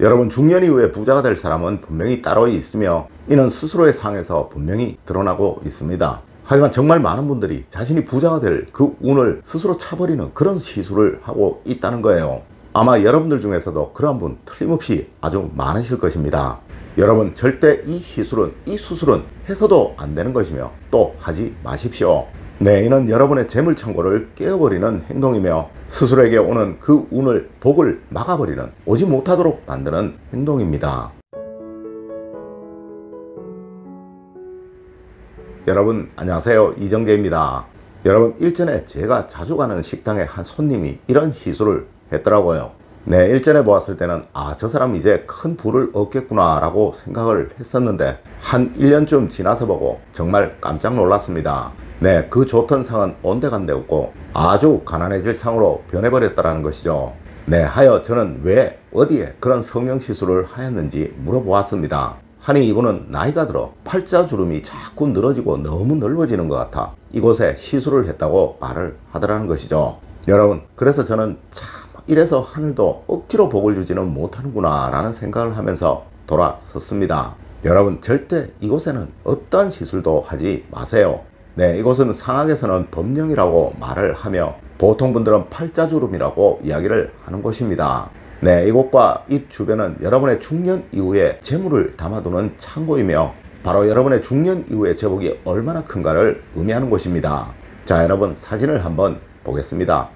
여러분 중년 이후에 부자가 될 사람은 분명히 따로 있으며 이는 스스로의 상에서 분명히 드러나고 있습니다. 하지만 정말 많은 분들이 자신이 부자가 될 그 운을 스스로 차버리는 그런 시술을 하고 있다는 거예요. 아마 여러분들 중에서도 그런 분 틀림없이 아주 많으실 것입니다. 여러분 절대 이 시술은 이 수술은 해서도 안 되는 것이며 또 하지 마십시오. 네, 이는 여러분의 재물 창고를 깨어버리는 행동이며 스스로에게 오는 그 운을 복을 막아버리는 오지 못하도록 만드는 행동입니다. 여러분 안녕하세요 이정재입니다. 여러분 일전에 제가 자주 가는 식당에 한 손님이 이런 시술을 했더라고요. 네, 일전에 보았을 때는 아, 저 사람 이제 큰 부를 얻겠구나 라고 생각을 했었는데 한 1년쯤 지나서 보고 정말 깜짝 놀랐습니다. 네, 그 좋던 상은 온데간데 없고 아주 가난해질 상으로 변해버렸다라는 것이죠. 네, 하여 저는 왜 어디에 그런 성형 시술을 하였는지 물어보았습니다. 하니 이분은 나이가 들어 팔자 주름이 자꾸 늘어지고 너무 넓어지는 것 같아 이곳에 시술을 했다고 말을 하더라는 것이죠. 여러분, 그래서 저는 참 이래서 하늘도 억지로 복을 주지는 못하는구나 라는 생각을 하면서 돌아섰습니다. 여러분, 절대 이곳에는 어떤 시술도 하지 마세요. 네, 이곳은 상학에서는 법령이라고 말을 하며 보통 분들은 팔자주름이라고 이야기를 하는 곳입니다. 네, 이곳과 입 주변은 여러분의 중년 이후에 재물을 담아두는 창고이며 바로 여러분의 중년 이후의 제복이 얼마나 큰가를 의미하는 곳입니다. 자, 여러분 사진을 한번 보겠습니다.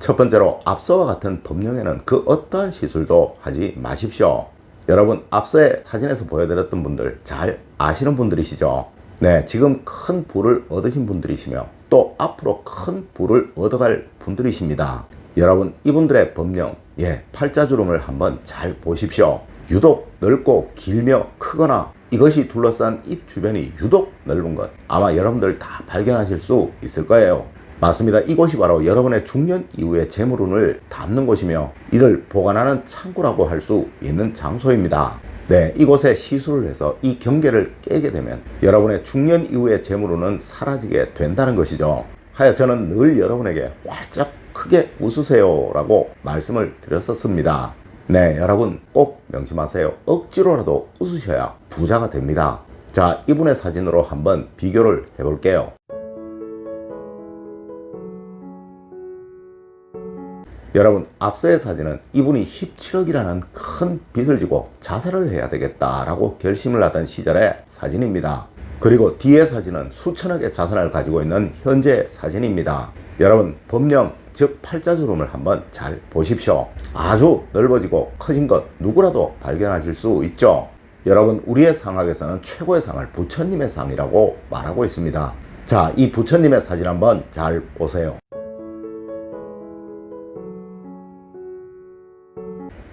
첫 번째로 앞서와 같은 법령에는 그 어떠한 시술도 하지 마십시오. 여러분 앞서의 사진에서 보여드렸던 분들 잘 아시는 분들이시죠? 네, 지금 큰 부를 얻으신 분들이시며 또 앞으로 큰 부를 얻어갈 분들이십니다. 여러분 이분들의 법령, 예, 팔자주름을 한번 잘 보십시오. 유독 넓고 길며 크거나 이것이 둘러싼 입 주변이 유독 넓은 것 아마 여러분들 다 발견하실 수 있을 거예요. 맞습니다. 이곳이 바로 여러분의 중년 이후의 재물운을 담는 곳이며 이를 보관하는 창고라고 할 수 있는 장소입니다. 네, 이곳에 시술을 해서 이 경계를 깨게 되면 여러분의 중년 이후의 재물운은 사라지게 된다는 것이죠. 하여 저는 늘 여러분에게 활짝 크게 웃으세요 라고 말씀을 드렸었습니다. 네, 여러분 꼭 명심하세요. 억지로라도 웃으셔야 부자가 됩니다. 자, 이분의 사진으로 한번 비교를 해볼게요. 여러분 앞서의 사진은 이분이 17억이라는 큰 빚을 지고 자살을 해야 되겠다라고 결심을 하던 시절의 사진입니다. 그리고 뒤의 사진은 수천억의 자산을 가지고 있는 현재 사진입니다. 여러분 법령 즉 팔자주름을 한번 잘 보십시오. 아주 넓어지고 커진 것 누구라도 발견하실 수 있죠. 여러분 우리의 상학에서는 최고의 상을 부처님의 상이라고 말하고 있습니다. 자, 이 부처님의 사진 한번 잘 보세요.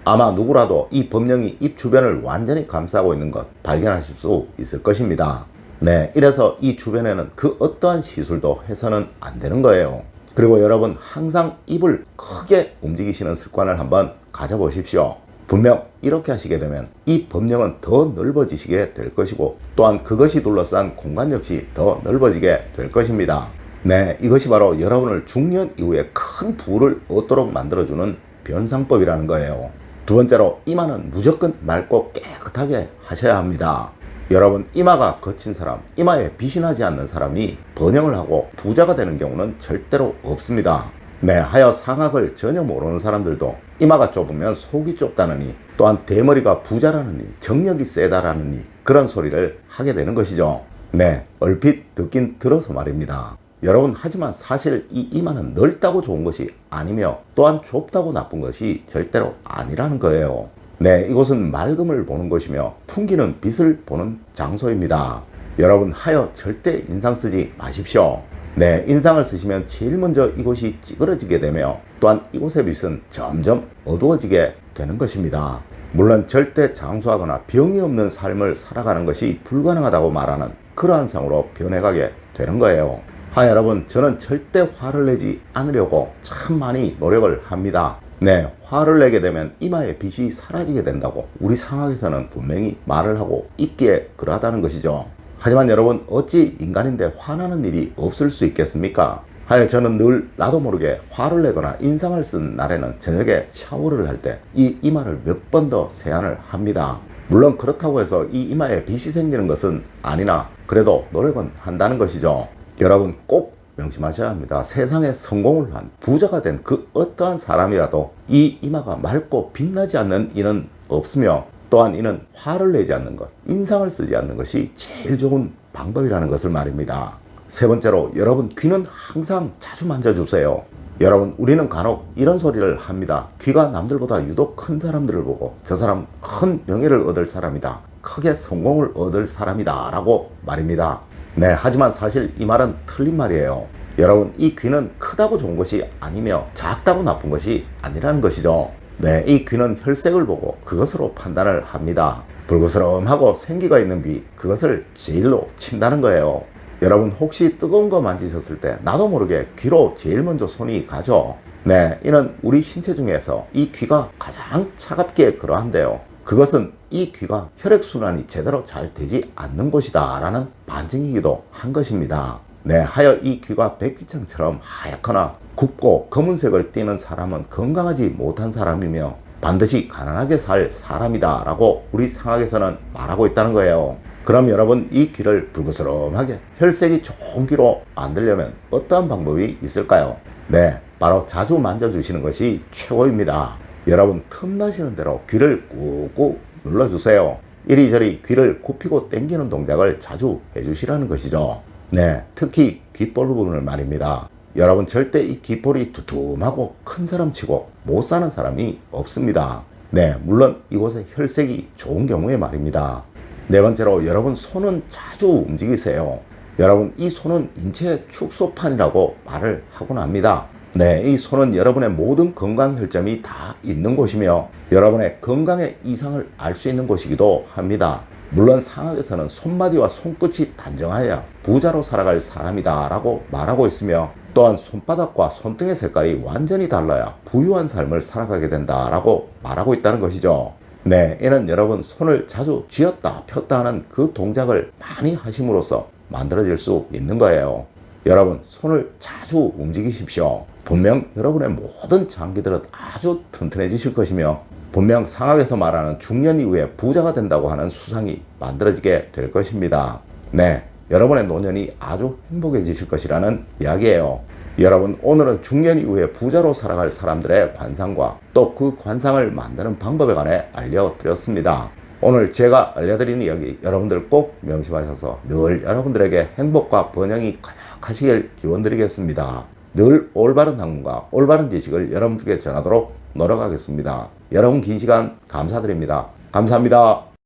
아마 누구라도 이 법령이 입 주변을 완전히 감싸고 있는 것 발견하실 수 있을 것입니다. 네, 이래서 이 주변에는 그 어떠한 시술도 해서는 안 되는 거예요. 그리고 여러분 항상 입을 크게 움직이시는 습관을 한번 가져보십시오. 분명 이렇게 하시게 되면 이 법령은 더 넓어지시게 될 것이고 또한 그것이 둘러싼 공간 역시 더 넓어지게 될 것입니다. 네, 이것이 바로 여러분을 중년 이후에 큰 부를 얻도록 만들어주는 변상법이라는 거예요. 두 번째로 이마는 무조건 맑고 깨끗하게 하셔야 합니다. 여러분 이마가 거친 사람, 이마에 나지 않는 사람이 번영을 하고 부자가 되는 경우는 절대로 없습니다. 네, 하여 상학을 전혀 모르는 사람들도 이마가 좁으면 속이 좁다느니 또한 대머리가 부자라느니 정력이 세다라느니 그런 소리를 하게 되는 것이죠. 네, 얼핏 듣긴 들어서 말입니다. 여러분 하지만 사실 이 이마는 넓다고 좋은 것이 아니며 또한 좁다고 나쁜 것이 절대로 아니라는 거예요. 네, 이곳은 맑음을 보는 곳이며 풍기는 빛을 보는 장소입니다. 여러분 하여 절대 인상 쓰지 마십시오. 네, 인상을 쓰시면 제일 먼저 이곳이 찌그러지게 되며 또한 이곳의 빛은 점점 어두워지게 되는 것입니다. 물론 절대 장수하거나 병이 없는 삶을 살아가는 것이 불가능하다고 말하는 그러한 상으로 변해가게 되는 거예요. 하 여러분 저는 절대 화를 내지 않으려고 참 많이 노력을 합니다. 네, 화를 내게 되면 이마의 빛이 사라지게 된다고 우리 상학에서는 분명히 말을 하고 있기에 그러하다는 것이죠. 하지만 여러분 어찌 인간인데 화나는 일이 없을 수 있겠습니까? 하여 저는 늘 나도 모르게 화를 내거나 인상을 쓴 날에는 저녁에 샤워를 할 때 이 이마를 몇 번 더 세안을 합니다. 물론 그렇다고 해서 이 이마에 빛이 생기는 것은 아니나 그래도 노력은 한다는 것이죠. 여러분 꼭 명심하셔야 합니다. 세상에 성공을 한 부자가 된 그 어떠한 사람이라도 이 이마가 맑고 빛나지 않는 이는 없으며 또한 이는 화를 내지 않는 것, 인상을 쓰지 않는 것이 제일 좋은 방법이라는 것을 말입니다. 세 번째로 여러분 귀는 항상 자주 만져주세요. 여러분 우리는 간혹 이런 소리를 합니다. 귀가 남들보다 유독 큰 사람들을 보고 저 사람 큰 명예를 얻을 사람이다. 크게 성공을 얻을 사람이다. 라고 말입니다. 네, 하지만 사실 이 말은 틀린 말이에요. 여러분 이 귀는 크다고 좋은 것이 아니며 작다고 나쁜 것이 아니라는 것이죠. 네, 이 귀는 혈색을 보고 그것으로 판단을 합니다. 불구스름하고 생기가 있는 귀, 그것을 제일로 친다는 거예요. 여러분 혹시 뜨거운 거 만지셨을 때 나도 모르게 귀로 제일 먼저 손이 가죠. 네, 이는 우리 신체 중에서 이 귀가 가장 차갑게 그러한데요. 그것은 이 귀가 혈액순환이 제대로 잘 되지 않는 곳이다 라는 반증이기도 한 것입니다. 네, 하여 이 귀가 백지창처럼 하얗거나 굽고 검은색을 띠는 사람은 건강하지 못한 사람이며 반드시 가난하게 살 사람이다 라고 우리 상학에서는 말하고 있다는 거예요. 그럼 여러분 이 귀를 불그스름하게 혈색이 좋은 귀로 만들려면 어떠한 방법이 있을까요? 네, 바로 자주 만져주시는 것이 최고입니다. 여러분 틈나시는 대로 귀를 꾹꾹 눌러주세요. 이리저리 귀를 굽히고 당기는 동작을 자주 해주시라는 것이죠. 네, 특히 귓볼 부분을 말입니다. 여러분 절대 이 귓볼이 두툼하고 큰 사람치고 못 사는 사람이 없습니다. 네, 물론 이곳에 혈색이 좋은 경우에 말입니다. 네 번째로 여러분 손은 자주 움직이세요. 여러분 이 손은 인체의 축소판이라고 말을 하곤 합니다. 네, 이 손은 여러분의 모든 건강 혈점이 다 있는 곳이며 여러분의 건강의 이상을 알 수 있는 곳이기도 합니다. 물론 상학에서는 손마디와 손끝이 단정하여 부자로 살아갈 사람이다 라고 말하고 있으며 또한 손바닥과 손등의 색깔이 완전히 달라야 부유한 삶을 살아가게 된다 라고 말하고 있다는 것이죠. 네, 이는 여러분 손을 자주 쥐었다 폈다 하는 그 동작을 많이 하심으로써 만들어질 수 있는 거예요. 여러분 손을 자주 움직이십시오. 분명 여러분의 모든 장기들은 아주 튼튼해지실 것이며 분명 상학에서 말하는 중년 이후에 부자가 된다고 하는 수상이 만들어지게 될 것입니다. 네, 여러분의 노년이 아주 행복해지실 것이라는 이야기예요. 여러분 오늘은 중년 이후에 부자로 살아갈 사람들의 관상과 또 그 관상을 만드는 방법에 관해 알려드렸습니다. 오늘 제가 알려드린 이야기 여러분들 꼭 명심하셔서 늘 여러분들에게 행복과 번영이 가득 하시길 기원드리겠습니다. 늘 올바른 학문과 올바른 지식을 여러분들께 전하도록 노력하겠습니다. 여러분 긴 시간 감사드립니다. 감사합니다.